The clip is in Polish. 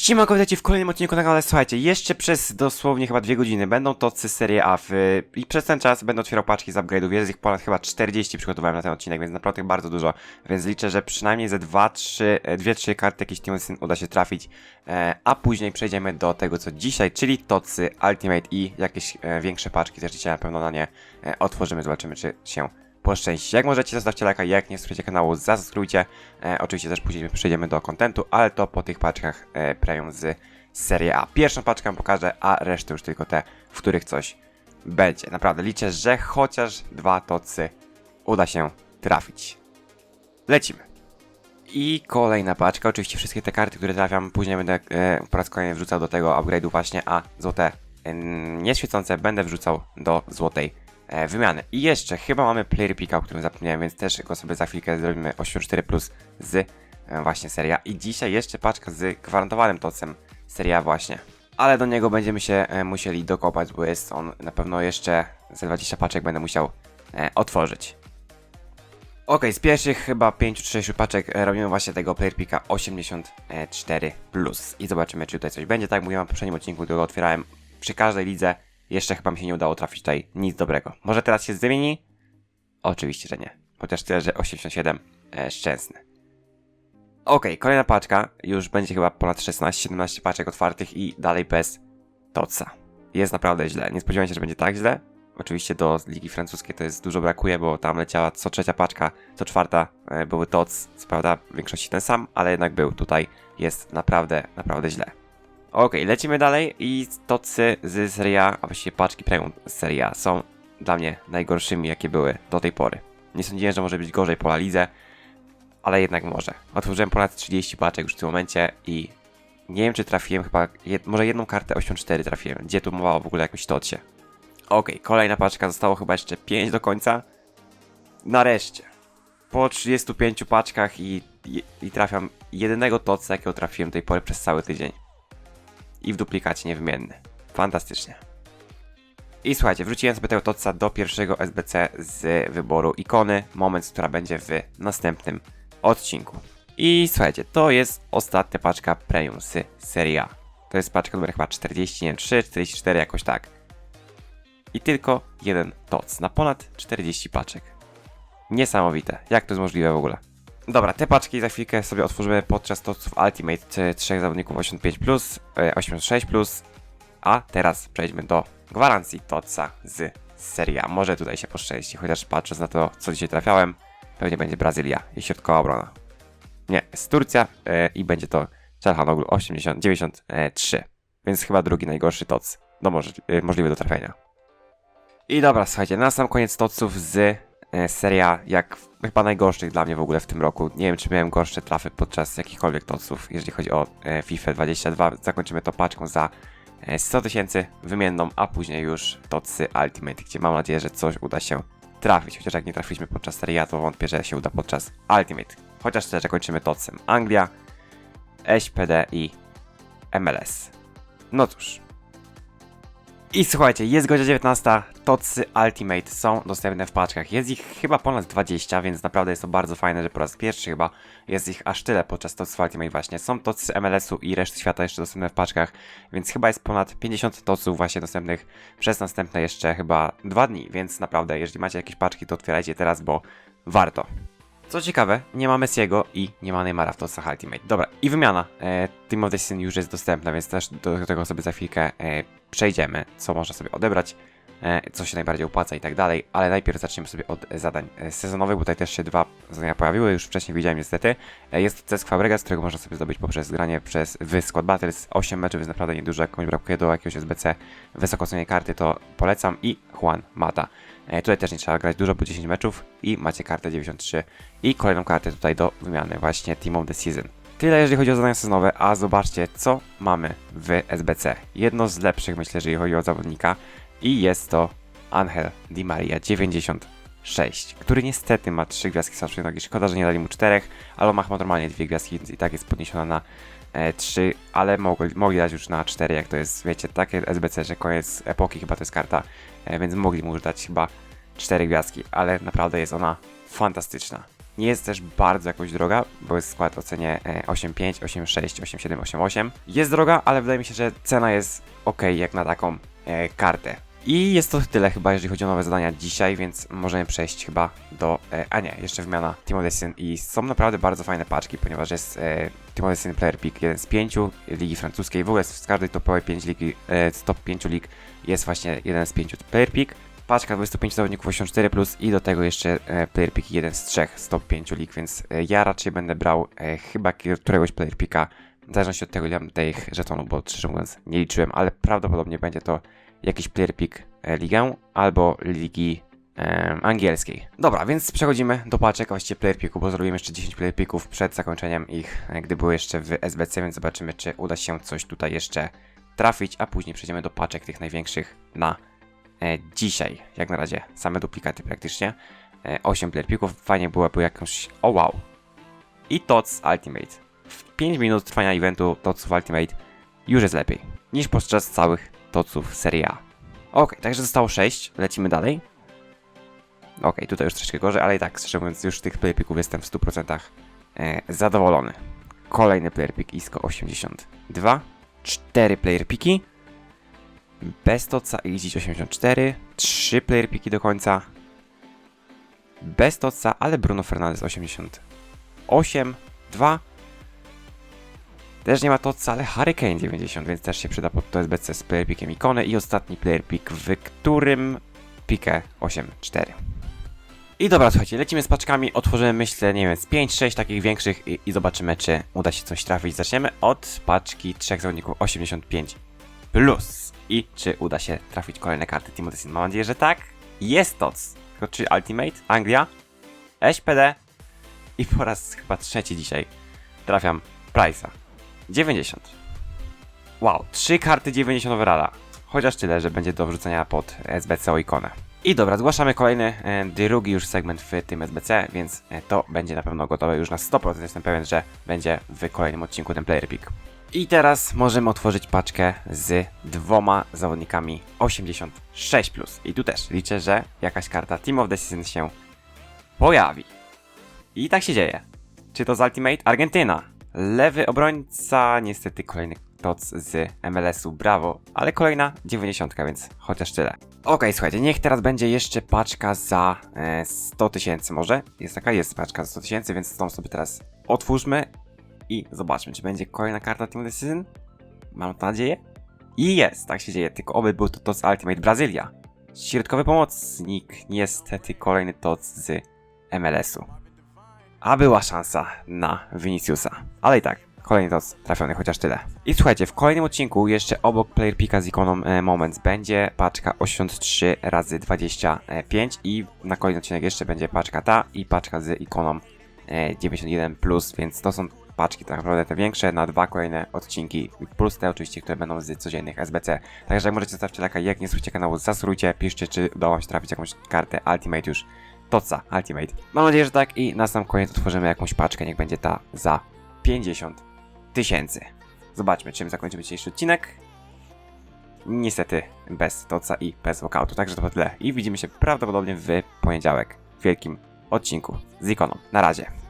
Siemanko, witajcie w kolejnym odcinku na kanale. Słuchajcie, jeszcze przez dosłownie chyba dwie godziny będą tocy serie A i przez ten czas będę otwierał paczki z upgrade'ów. Jest ich ponad chyba 40 przygotowałem na ten odcinek, więc naprawdę bardzo dużo. Więc liczę, że przynajmniej ze 2-3 karty jakiś Team Syn uda się trafić. E, a później przejdziemy do tego co dzisiaj, czyli tocy Ultimate i jakieś e, większe paczki. Też dzisiaj na pewno na nie e, otworzymy, zobaczymy czy się poszczęści. Jak możecie, zostawcie lajka, jak nie subskrybujcie kanału, zasubskrybujcie. E, oczywiście też później przejdziemy do kontentu, ale to po tych paczkach e, premium z Serie A. Pierwszą paczkę pokażę, a resztę już tylko te, w których coś będzie. Naprawdę liczę, że chociaż dwa tocy uda się trafić. Lecimy. I kolejna paczka, oczywiście wszystkie te karty, które trafiam, później będę e, po raz kolejny wrzucał do tego upgrade'u właśnie, a złote e, nieświecące będę wrzucał do złotej wymiany. I jeszcze chyba mamy player picka, o którym zapomniałem, więc też go sobie za chwilkę zrobimy 84 plus z e, właśnie seria. I dzisiaj jeszcze paczka z gwarantowanym tocem seria właśnie. Ale do niego będziemy się e, musieli dokopać, bo jest on na pewno jeszcze ze 20 paczek będę musiał e, otworzyć. Ok, z pierwszych chyba 5 czy 6 paczek e, robimy właśnie tego player picka 84 plus i zobaczymy czy tutaj coś będzie. Tak jak mówiłem w poprzednim odcinku, którego otwierałem przy każdej lidze. Jeszcze chyba mi się nie udało trafić tutaj nic dobrego. Może teraz się zmieni? Oczywiście, że nie. Chociaż tyle, że 87 e, szczęsny. Ok, kolejna paczka. Już będzie chyba ponad 16-17 paczek otwartych i dalej bez toca. Jest naprawdę źle. Nie spodziewałem się, że będzie tak źle. Oczywiście do Ligi Francuskiej to jest dużo brakuje, bo tam leciała co trzecia paczka, co czwarta e, były toc. Co prawda w większości ten sam, ale jednak był. Tutaj jest naprawdę, naprawdę źle. Ok, lecimy dalej i tocy z Serie A, a właściwie paczki premium z Serie A są dla mnie najgorszymi, jakie były do tej pory. Nie sądziłem, że może być gorzej po La ale jednak może. Otworzyłem ponad 30 paczek już w tym momencie i nie wiem, czy trafiłem chyba, jed, może jedną kartę 84 trafiłem, gdzie tu mowa w ogóle o jakimś tocie. Ok, kolejna paczka, zostało chyba jeszcze 5 do końca. Nareszcie. Po 35 paczkach i, i, i trafiam jedynego toca, jakiego trafiłem do tej pory przez cały tydzień i w duplikacie niewymienny. Fantastycznie. I słuchajcie, wrzuciłem sobie tego totca do pierwszego SBC z wyboru ikony, moment, która będzie w następnym odcinku. I słuchajcie, to jest ostatnia paczka premium z Serie A. To jest paczka numer chyba 40, nie wiem, 3, 44, jakoś tak. I tylko jeden toc na ponad 40 paczek. Niesamowite. Jak to jest możliwe w ogóle? Dobra, te paczki za chwilkę sobie otworzymy podczas toców Ultimate e, trzech zawodników 85+, e, 86+, a teraz przejdźmy do gwarancji toca z Serie A. Może tutaj się poszczęści, chociaż patrząc na to, co dzisiaj trafiałem, pewnie będzie Brazylia i środkowa obrona. Nie, jest Turcja e, i będzie to Czarhanoglu 80, 93, więc chyba drugi najgorszy toc do moż, e, możliwy do trafienia. I dobra, słuchajcie, na sam koniec toców z e, seria, jak chyba najgorszych dla mnie w ogóle w tym roku. Nie wiem, czy miałem gorsze trafy podczas jakichkolwiek toców, jeżeli chodzi o e, FIFA 22. Zakończymy to paczką za e, 100 tysięcy wymienną, a później już tocy Ultimate, gdzie mam nadzieję, że coś uda się trafić. Chociaż jak nie trafiliśmy podczas serii to wątpię, że się uda podczas Ultimate. Chociaż też kończymy tocem Anglia, SPD i MLS. No cóż. I słuchajcie, jest godzina 19, tocy Ultimate są dostępne w paczkach. Jest ich chyba ponad 20, więc naprawdę jest to bardzo fajne, że po raz pierwszy chyba jest ich aż tyle podczas toców Ultimate właśnie. Są tocy MLS-u i reszty świata jeszcze dostępne w paczkach, więc chyba jest ponad 50 toców właśnie dostępnych przez następne jeszcze chyba dwa dni, więc naprawdę, jeżeli macie jakieś paczki, to otwierajcie teraz, bo warto. Co ciekawe, nie ma Messiego i nie ma Neymara w tocach Ultimate. Dobra, i wymiana. E, Team of już jest dostępna, więc też do tego sobie za chwilkę e, przejdziemy, co można sobie odebrać, e, co się najbardziej opłaca i tak dalej, ale najpierw zaczniemy sobie od zadań e, sezonowych, bo tutaj też się dwa zadania pojawiły, już wcześniej widziałem niestety. E, jest Cesk Fabregas, którego można sobie zdobyć poprzez granie przez w Squad Battles. 8 meczów jest naprawdę niedużo, jak komuś brakuje do jakiegoś SBC wysoko cennej karty, to polecam i Juan Mata. E, tutaj też nie trzeba grać dużo, bo 10 meczów i macie kartę 93 i kolejną kartę tutaj do wymiany, właśnie Team of the Season. Tyle jeżeli chodzi o zadania sezonowe, a zobaczcie co mamy w SBC. Jedno z lepszych myślę, jeżeli chodzi o zawodnika i jest to Angel Di Maria 96, który niestety ma 3 gwiazdki starszej nogi. Szkoda, że nie dali mu 4, ale on ma normalnie 2 gwiazdki, więc i tak jest podniesiona na e, 3, ale mogli, mogli dać już na 4, jak to jest, wiecie, takie SBC, że koniec epoki chyba to jest karta, e, więc mogli mu już dać chyba 4 gwiazdki, ale naprawdę jest ona fantastyczna. Nie jest też bardzo jakoś droga, bo jest skład o cenie e, 8,5, 8,6, 8,7, 8,8. Jest droga, ale wydaje mi się, że cena jest ok jak na taką e, kartę. I jest to tyle chyba, jeżeli chodzi o nowe zadania dzisiaj, więc możemy przejść chyba do... E, a nie, jeszcze wymiana Team Destiny i są naprawdę bardzo fajne paczki, ponieważ jest e, Team Destiny Player Pick 1 z 5 Ligi Francuskiej, w ogóle z każdej topowej 5 ligi, e, top 5 lig jest właśnie jeden z 5 Player Pick. Paczka 25 zawodników 84 plus i do tego jeszcze e, Player Pick 1 z 3 z top 5 lig, więc e, ja raczej będę brał e, chyba któregoś Player Picka, w zależności od tego ile mam tych żetonów, bo szczerze mówiąc nie liczyłem, ale prawdopodobnie będzie to jakiś player pick e, ligę albo ligi em, angielskiej. Dobra, więc przechodzimy do paczek, właściwie player picku, bo zrobimy jeszcze 10 player picków przed zakończeniem ich, e, gdy były jeszcze w SBC, więc zobaczymy, czy uda się coś tutaj jeszcze trafić, a później przejdziemy do paczek tych największych na e, dzisiaj. Jak na razie same duplikaty praktycznie. E, 8 player picków, fajnie byłoby jakąś... O wow! I TOTS Ultimate. W 5 minut trwania eventu TOTSów Ultimate już jest lepiej niż podczas całych TOTSów Serie A. Ok, także zostało 6, lecimy dalej. Ok, tutaj już troszeczkę gorzej, ale i tak, szczerze mówiąc, już z tych playpików jestem w 100% e, zadowolony. Kolejny player pick ISKO 82, 4 player piki, bez TOTSa i dziś 84, 3 player piki do końca, bez TOTSa, ale Bruno Fernandes 88, 2, też nie ma Totsa, ale Hurricane 90, więc też się przyda pod to SBC z player pickiem ikony i ostatni player pick, w którym pikę 8-4. I dobra, słuchajcie, lecimy z paczkami, otworzymy myślę, nie wiem, z 5-6 takich większych i, i zobaczymy, czy uda się coś trafić. Zaczniemy od paczki trzech zawodników 85 plus i czy uda się trafić kolejne karty Team Odyssey. Mam nadzieję, że tak. Jest TOTS, tylko czy Ultimate, Anglia, SPD i po raz chyba trzeci dzisiaj trafiam Price'a. 90. Wow, trzy karty 90 overalla. Chociaż tyle, że będzie do wrzucenia pod SBC o ikonę. I dobra, zgłaszamy kolejny, e, drugi już segment w tym SBC, więc e, to będzie na pewno gotowe już na 100%. Jestem pewien, że będzie w kolejnym odcinku ten player pick. I teraz możemy otworzyć paczkę z dwoma zawodnikami 86+. I tu też liczę, że jakaś karta Team of Season się pojawi. I tak się dzieje. Czy to z Ultimate? Argentyna. Lewy obrońca, niestety kolejny toc z MLS-u, brawo, ale kolejna 90, więc chociaż tyle. Okej, słuchajcie, niech teraz będzie jeszcze paczka za e, 100 tysięcy może. Jest taka, jest paczka za 100 tysięcy, więc tą sobie teraz otwórzmy i zobaczmy, czy będzie kolejna karta Team Season. Mam nadzieję. I jest, tak się dzieje, tylko oby był to toc Ultimate Brazylia. Środkowy pomocnik, niestety kolejny toc z MLS-u. A była szansa na Viniciusa. Ale i tak, kolejny toc trafiony, chociaż tyle. I słuchajcie, w kolejnym odcinku jeszcze obok Player Pika z ikoną e, Moments będzie paczka 83 razy 25 i na kolejny odcinek jeszcze będzie paczka ta i paczka z ikoną e, 91+, plus, więc to są paczki tak naprawdę te większe na dwa kolejne odcinki, plus te oczywiście, które będą z codziennych SBC. Także jak możecie zostawcie lajka, jak nie słuchajcie kanału, zasubskrybujcie, piszcie, czy udało się trafić jakąś kartę Ultimate już Toca Ultimate. Mam nadzieję, że tak i na sam koniec otworzymy jakąś paczkę, niech będzie ta za 50 tysięcy. Zobaczmy, czym zakończymy dzisiejszy odcinek. Niestety bez Toca i bez walkoutu, także to tyle. I widzimy się prawdopodobnie w poniedziałek w wielkim odcinku z ikoną. Na razie.